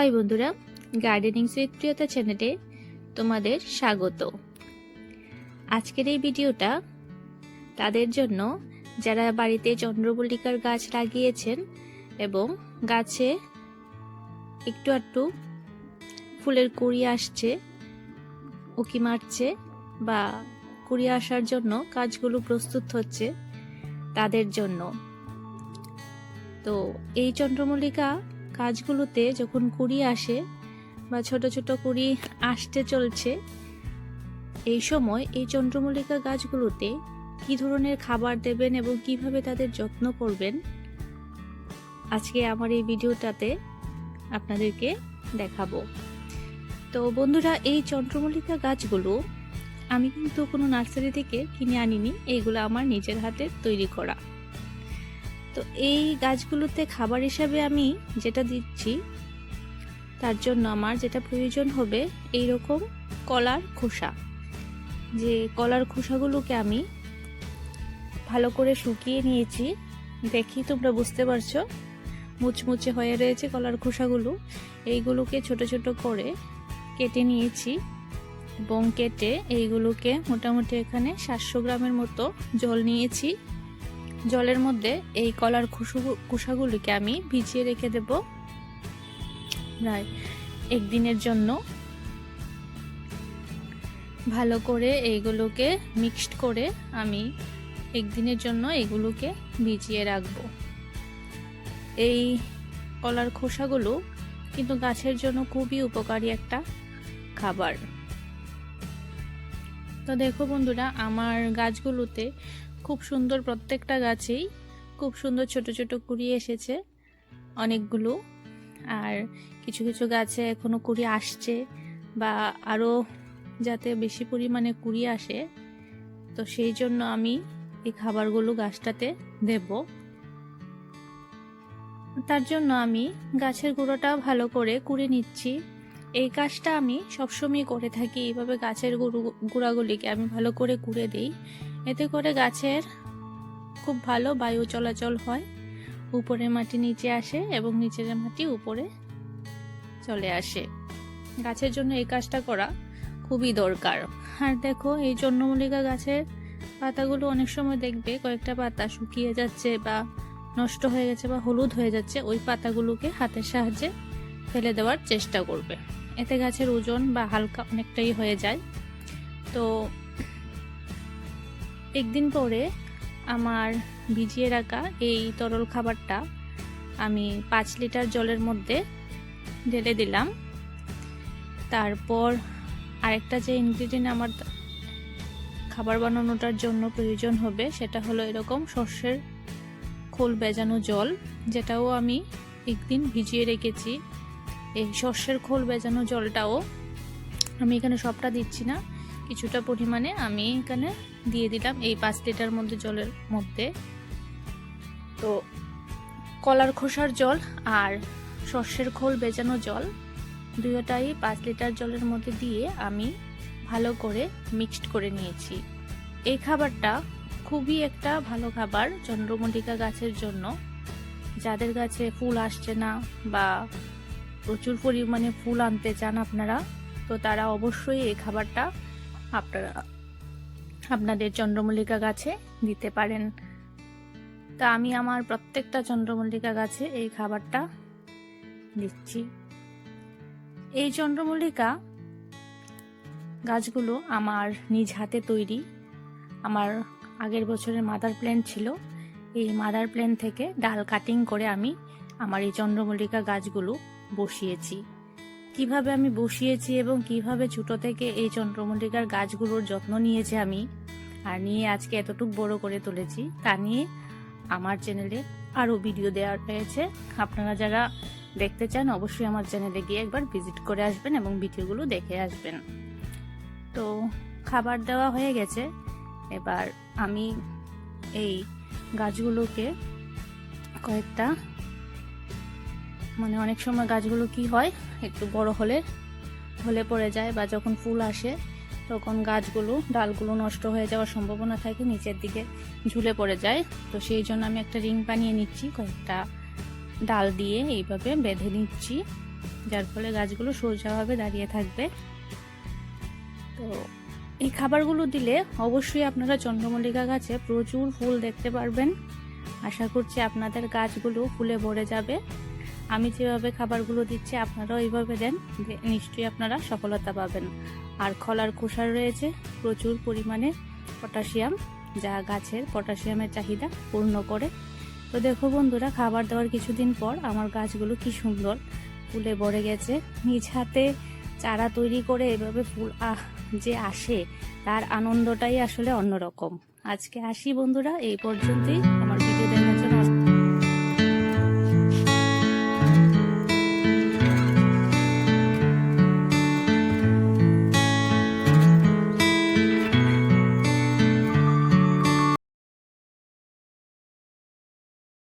High বন্ধুরা gardening সুইথ প্রিয়তা চ্যানেলে তোমাদের স্বাগত। আজকের এই ভিডিওটা তাদের জন্য, যারা বাড়িতে চন্দ্রমল্লিকার গাছ লাগিয়েছেন এবং গাছে একটু একটু ফুলের কুড়ি আসছে, উকি মারছে বা কুড়ি আসার জন্য কাজগুলো প্রস্তুত হচ্ছে তাদের জন্য। তো এই চন্দ্রমল্লিকা গাছগুলোতে যখন কুড়ি আসে বা ছোট ছোট কুড়ি আসতে চলছে, এই সময় এই চন্দ্রমল্লিকা গাছগুলোতে কি ধরনের খাবার দেবেন এবং কীভাবে তাদের যত্ন করবেন, আজকে আমার এই ভিডিওটাতে আপনাদেরকে দেখাবো। তো বন্ধুরা, এই চন্দ্রমল্লিকা গাছগুলো আমি কিন্তু কোনো নার্সারি থেকে কিনে আনিনি, এইগুলো আমার নিজের হাতে তৈরি করা। তো এই গাছগুলোতে খাবার হিসাবে আমি যেটা দিচ্ছি, তার জন্য আমার যেটা প্রয়োজন হবে এই রকম কলার খোসা। যে কলার খোসাগুলোকে আমি ভালো করে শুকিয়ে নিয়েছি। দেখি তোমরা বুঝতে পারছ? মুচমুচে হয়ে রয়েছে কলার খোসাগুলো। এইগুলোকে ছোট ছোট করে কেটে নিয়েছি এবং কেটে এইগুলোকে মোটামুটি এখানে সাতশো গ্রামের মতো জল নিয়েছি। জলের মধ্যে এই কলার খুশু কুসাগুলিকে আমি ভিজিয়ে রেখে দেব। প্রায় একদিনের জন্য। ভালো করে এইগুলোকে মিক্সড করে আমি একদিনের জন্য এগুলোকে ভিজিয়ে রাখব। এই কলার খোসাগুলো কিন্তু গাছের জন্য খুবই উপকারী একটা খাবার। তো দেখো বন্ধুরা, আমার গাছগুলোতে খুব সুন্দর প্রত্যেকটা গাছেই খুব সুন্দর ছোট ছোট কুড়ি এসেছে, অনেকগুলো। আর কিছু কিছু গাছে এখনও কুড়ি আসছে বা আরও যাতে বেশি পরিমাণে কুড়ি আসে, তো সেই জন্য আমি এই খাবারগুলো গাছটাতে দেব। তার জন্য আমি গাছের গুঁড়োটা ভালো করে কুড়ে নিচ্ছি। এই কাজটা আমি সবসময় করে থাকি, এইভাবে গাছের গুঁড়ো, গুঁড়াগুলিকে আমি ভালো করে কুড়ে দিই। এতে করে গাছের খুব ভালো বায়ু চলাচল হয়। উপরে মাটি নিচে আসে এবং নিচের মাটি উপরে চলে আসে। গাছের জন্য এই কাজটা করা খুবই দরকার। আর দেখো, এই চন্দ্রমল্লিকা গাছের পাতাগুলো অনেক সময় দেখবে কয়েকটা পাতা শুকিয়ে যাচ্ছে বা নষ্ট হয়ে গেছে বা হলুদ হয়ে যাচ্ছে, ওই পাতাগুলোকে হাতের সাহায্যে ফেলে দেওয়ার চেষ্টা করবে। এতে গাছের ওজন বা হালকা অনেকটাই হয়ে যায়। তো একদিন পরে আমার ভিজিয়ে রাখা এই তরল খাবারটা আমি পাঁচ লিটার জলের মধ্যে ঢেলে দিলাম। তারপর আরেকটা যে ইনগ্রিডিয়েন্ট আমার খাবার বানানোটার জন্য প্রয়োজন হবে, সেটা হলো এরকম সর্ষের খোল বেজানো জল, যেটাও আমি একদিন ভিজিয়ে রেখেছি। এই সর্ষের খোল বেজানো জলটাও আমি এখানে সবটা দিচ্ছি না। কিছুটা পরিমাণে আমি এখানে দিয়ে দিলাম এই পাঁচ লিটার মধ্যে জলের মধ্যে। তো কলার খোসার জল আর সর্ষের খোল বেজানো জল দুয়োটাই পাঁচ লিটার জলের মধ্যে দিয়ে আমি ভালো করে মিক্সড করে নিয়েছি। এই খাবারটা খুবই একটা ভালো খাবার চন্দ্রমল্লিকা গাছের জন্য। যাদের গাছে ফুল আসছে না বা প্রচুর পরিমাণে ফুল আনতে চান আপনারা, তো তারা অবশ্যই এই খাবারটা আপনারা আপনাদের চন্দ্রমল্লিকা গাছে দিতে পারেন। তা আমি আমার প্রত্যেকটা চন্দ্রমল্লিকা গাছে এই খাবারটা দিচ্ছি। এই চন্দ্রমল্লিকা গাছগুলো আমার নিজ হাতে তৈরি। আমার আগের বছরের মাদার প্ল্যান ছিল। এই মাদার প্ল্যান থেকে ডাল কাটিং করে আমি আমার এই চন্দ্রমল্লিকা গাছগুলো বসিয়েছি। কীভাবে আমি বসিয়েছি এবং কীভাবে ছোটো থেকে এই চন্দ্রমল্লিকার গাছগুলোর যত্ন নিয়েছি আমি, আর নিয়ে আজকে এতটুকু বড় করে তুলেছি, তা নিয়ে আমার চ্যানেলে আরও ভিডিও দেওয়া রয়েছে আপনারা যারা দেখতে চান, অবশ্যই আমার চ্যানেলে গিয়ে একবার ভিজিট করে আসবেন এবং ভিডিওগুলো দেখে আসবেন। তো খাবার দেওয়া হয়ে গেছে। এবার আমি এই গাছগুলোকে কয়েকটা মানে অনেক সময় গাছগুলো কি হয়, একটু বড় হলে হলে পড়ে যায় বা যখন ফুল আসে, তখন গাছগুলো, ডালগুলো নষ্ট হয়ে যাওয়ার সম্ভাবনা থাকে, নিচের দিকে ঝুলে পড়ে যায়। তো সেই জন্য আমি একটা রিং বানিয়ে নিচ্ছি, কয়েকটা ডাল দিয়ে এইভাবে বেঁধে নিচ্ছি, যার ফলে গাছগুলো সোজাভাবে দাঁড়িয়ে থাকবে। তো এই খাবারগুলো দিলে অবশ্যই আপনারা চন্দ্রমল্লিকা গাছে প্রচুর ফুল দেখতে পারবেন। আশা করছি আপনাদের গাছগুলো ফুলে ভরে যাবে। আমি যেভাবে খাবারগুলো দিচ্ছি, আপনারাও এইভাবে দেন নিশ্চয়ই আপনারা সফলতা পাবেন। আর খলার খোসার রয়েছে, প্রচুর পরিমাণে পটাশিয়াম, যা গাছের পটাশিয়ামের চাহিদা পূর্ণ করে। তো দেখো বন্ধুরা, খাবার দেওয়ার কিছুদিন পর আমার গাছগুলো কি সুন্দর ফুলে ভরে গেছে। নিজ হাতে চারা তৈরি করে এভাবে ফুল, আহ, যে আসে তার আনন্দটাই আসলে অন্যরকম। আজকে আসি বন্ধুরা, এই পর্যন্তই। আমার ভিডিও